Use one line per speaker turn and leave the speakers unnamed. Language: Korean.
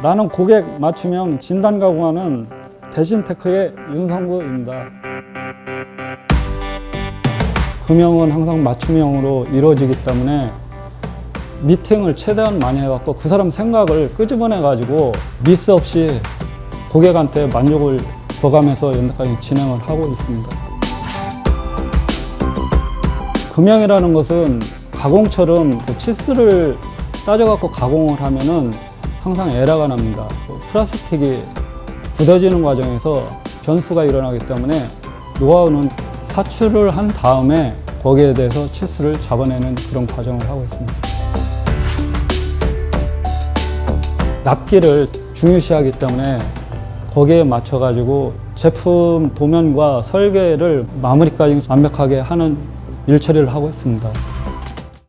나는 고객 맞춤형 진단 가공하는 대신테크의 윤성구입니다. 금형은 항상 맞춤형으로 이루어지기 때문에 미팅을 최대한 많이 해갖고 그 사람 생각을 끄집어내가지고 미스 없이 고객한테 만족을 줘가면서 연락까지 진행을 하고 있습니다. 금형이라는 것은 가공처럼 그 치스를 따져갖고 가공을 하면은 항상 에러가 납니다. 그 플라스틱이 굳어지는 과정에서 변수가 일어나기 때문에 노하우는 사출을 한 다음에 거기에 대해서 치스를 잡아내는 그런 과정을 하고 있습니다. 납기를 중요시하기 때문에 거기에 맞춰가지고 제품 도면과 설계를 마무리까지 완벽하게 하는 일 처리를 하고 있습니다.